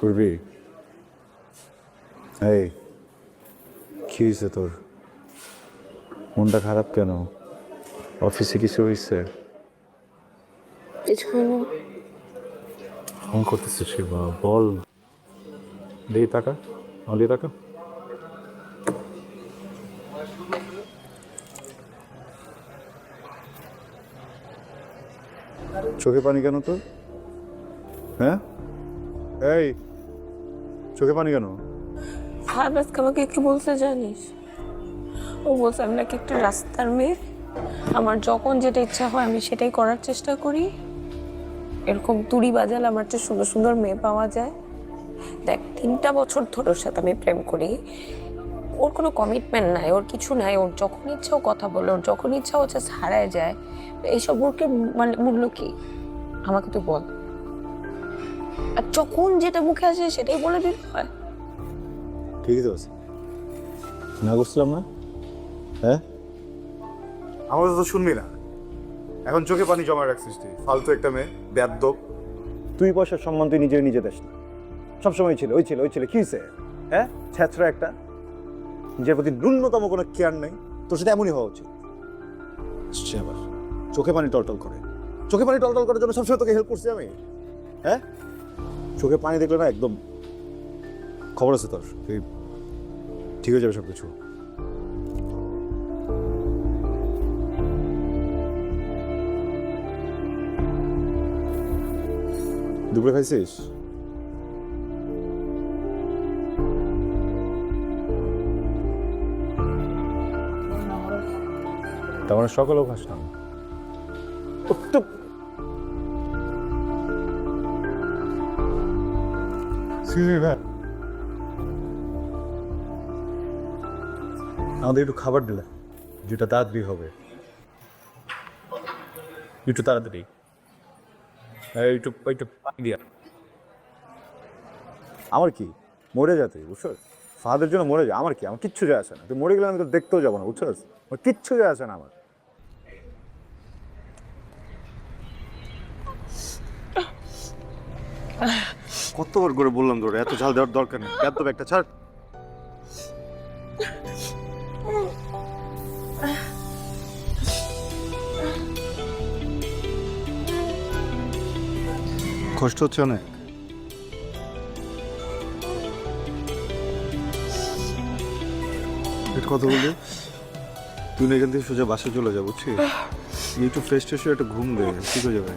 পূর্বী এই কি হয়েছে তোর? মনটা খারাপ কেন? অফিসে কিছু হয়েছে কিছু ফোন করতেছে শিবা বল। দে টাকা। অলি টাকা। চোখে পানি কেন তোর? হ্যাঁ? এই। চোখে পানি কেন? আমাকে কি বলতে জানিস? ও বলছে, আমি নাকি একটা রাস্তার মেয়ে। আমার যখন যেটা ইচ্ছা হয়, আমি সেটাই করার চেষ্টা করি। এরকম তুড়ি বাজালে আমার চেয়ে সুন্দর সুন্দর মেয়ে পাওয়া যায়। দেখ, তিনটা বছর ধরে ওর সাথে আমি প্রেম করি। ওর কোনো কমিটমেন্ট নাই, ওর কিছু নাই। ওর যখন ইচ্ছা, ও কথা বলে। ওর যখন ইচ্ছা, ও হচ্ছে হারায় যায়। তো এইসব ওরকে মানে মূল্য কি? আমাকে তুই বল। আর যখন যেটা মুখে আসে সেটাই বলে দিতে হয়। ঠিকই তো আছে না করছিলাম না? হ্যাঁ? আমার তো শুনবি না। এখন চোখে পানি জমা রাখছিস তুই। ফালতু একটা মেয়ে ব্যাদ্যক তুই পয়সার সম্মান তুই নিজে নিজে দেশ না। সবসময় ছিল ওই ছিল ওই ছিল কি হয়েছে হ্যাঁ? ছ্যাঁচড়া একটা। নিজের প্রতি ন্যূনতম কোনো কেয়ার নেই। তোর সাথে এমনই হওয়া উচিত। আসছে আবার। চোখে পানি টলটল করে। চোখে পানি টলটল করার জন্য সবসময় তোকে হেল্প করছি আমি। হ্যাঁ? চোখে পানি দেখলে না একদম খবর আছে তোর ঠিক হয়ে যাবে সব কিছু দুপুরে খাইছিস? তার মানে সকালেও খাস না। আমাদের একটু খাবার দিলে, যেটা তাড়াতাড়ি হবে। একটু তাড়াতাড়ি। একটু একটু পানি দিয়া। আমার কি? মরে যাতে বুঝছ? ফাদের জন্য মরে যায় আমার কি? আমার কিচ্ছু যায় আসে না। তুই মরে গেলে আমি তো দেখতেও যাব না, বুঝছ? আমার কিচ্ছু যায় আসে না আমার। কতবার করে বললাম তোর, এত ঝাল দেওয়ার দরকার নেই। এত একটা, ছাড়। কষ্ট হচ্ছে অনেক। কথা বললি তুই এখান থেকে সোজা বাসে চলে যা, বুঝছিস? একটু ফ্রেশ ট্রেশ একটু ঘুম দে, ঠিক হয়ে যাবে।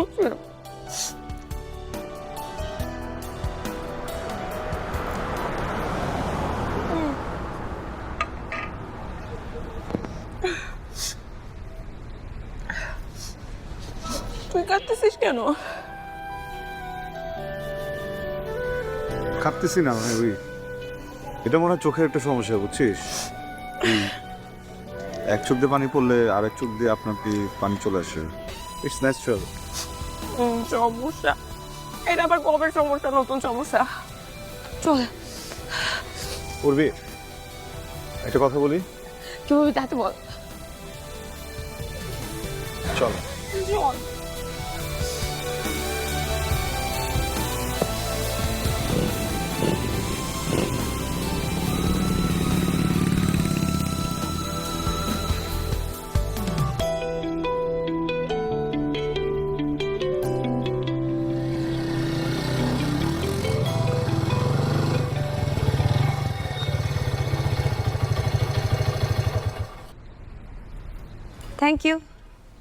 বলছি? তুই কাঁদতেছিস কেন? কাঁদতেছি না মানে ওই এটা মনে হয় চোখের একটা সমস্যা, বুঝছিস? এক চোখ দিয়ে পানি পড়লে আর এক চোখ দিয়ে আপনার পানি চলে আসে? ইটস ন্যাচারাল সমস্যা। এটা আবার কবে সমস্যা নতুন সমস্যা? চল। করবি একটা কথা বলি? কি বলবি তাতে বল। চল। চল। থ্যাংক ইউ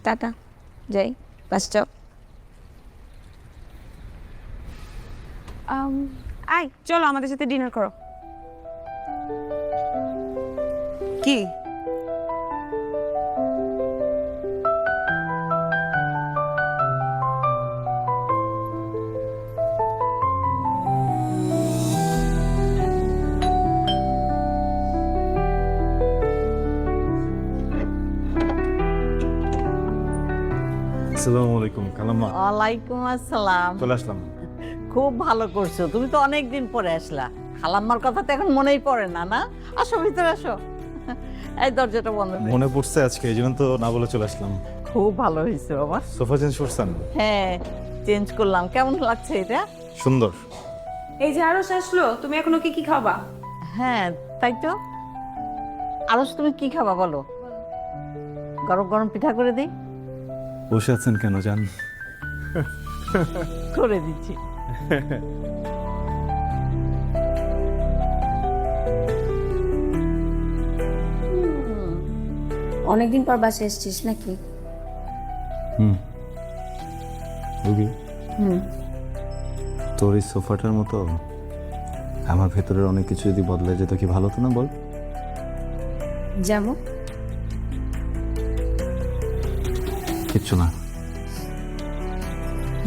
টাটা যাই বাস আম, আয় চলো আমাদের সাথে ডিনার করো। কি? আসসালামু আলাইকুম কালাম্মা ওয়ালাইকুম আসসালাম। চলে আসলাম। খুব ভালো করছ তুমি তো অনেক দিন পরে আসলা। খালাম্মার কথা তো এখন মনেই পড়ে না না? আসো ভিতরে আসো। এই দরজাটা বন্ধ মনে পড়ছে আজকে এই জন্য তো না বলে চলে আসলাম। খুব ভালো হয়েছে বাবা। সোফা চেঞ্জ করছেন? হ্যাঁ চেঞ্জ করলাম। কেমন লাগছে এটা? সুন্দর। এই যে আরও আসলো তুমি এখন ওকে কি খাবা? হ্যাঁ তাই তো। আরস তুমি কি খাবা বলো? গরম গরম পিঠা করে দিই। বসে আছেন কেন জান করে দিচ্ছি। অনেকদিন পর বাসে এসেছিস নাকি? হুম। রুবি? হুম। তোর এই সোফাটার মতো আমার ভেতরের অনেক কিছু যদি বদলে যেত কি ভালো হতো না বল? যাব। কিচ্ছু না।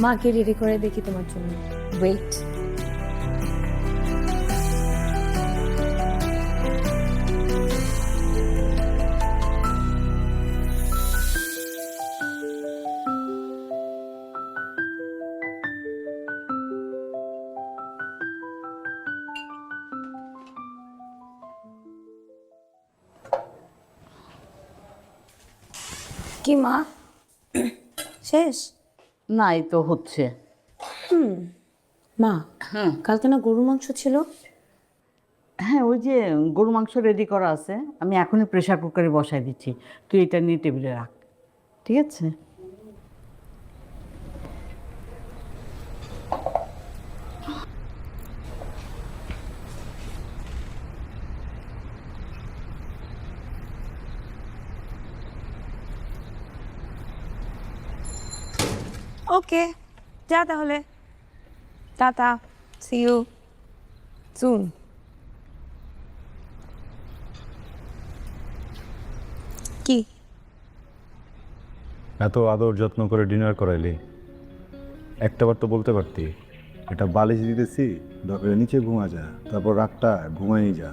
মাকে রেডি করে দেখি তোমার জন্য। ওয়েট কি মা? শেষ? না এই তো হচ্ছে। মা কালকে না গরুর মাংস ছিল। হ্যাঁ ওই যে গরু মাংস রেডি করা আছে। আমি এখনই প্রেশার কুকারে বসাই দিচ্ছি। তুই এটা নিয়ে টেবিলে রাখ। ঠিক আছে? ওকে যা তাহলে। টাটা সি ইউ সুন কি? এত আদর যত্ন করে ডিনার করাইলি। একটাবার তো বলতে পারতি এটা বালিশ দিতেছি দরকার নিচে ঘুমা যা তারপর রাতটা ঘুমাই যা।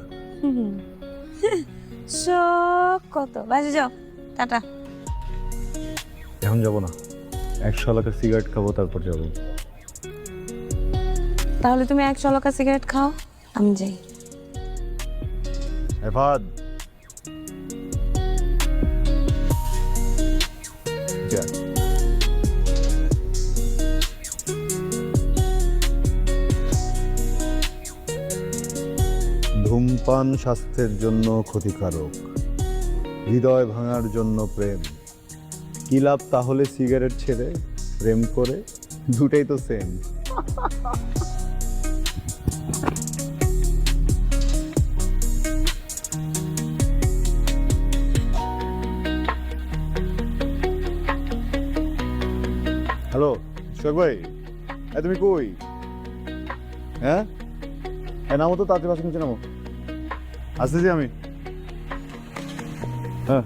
শখ কত। বাজে যাও টাটা। এখন যাব না। একশো এলাকা সিগারেট খাব তারপর যাব। তাহলে তুমি এক চলকা সিগারেট খাও আমি যাই। এফাদ যা। ধূমপান স্বাস্থ্যের জন্য ক্ষতিকারক হৃদয় ভাঙার জন্য প্রেম। কি লাভ তাহলে সিগারেট ছেড়ে প্রেম করে, দুটাই তো সেম হ্যালো শোক ভাই এ তুমি কই? হ্যাঁ? হ্যাঁ নামো তো, তাড়াতাড়ি বাসন নিচে নামো। আসতেছি আমি। হ্যাঁ।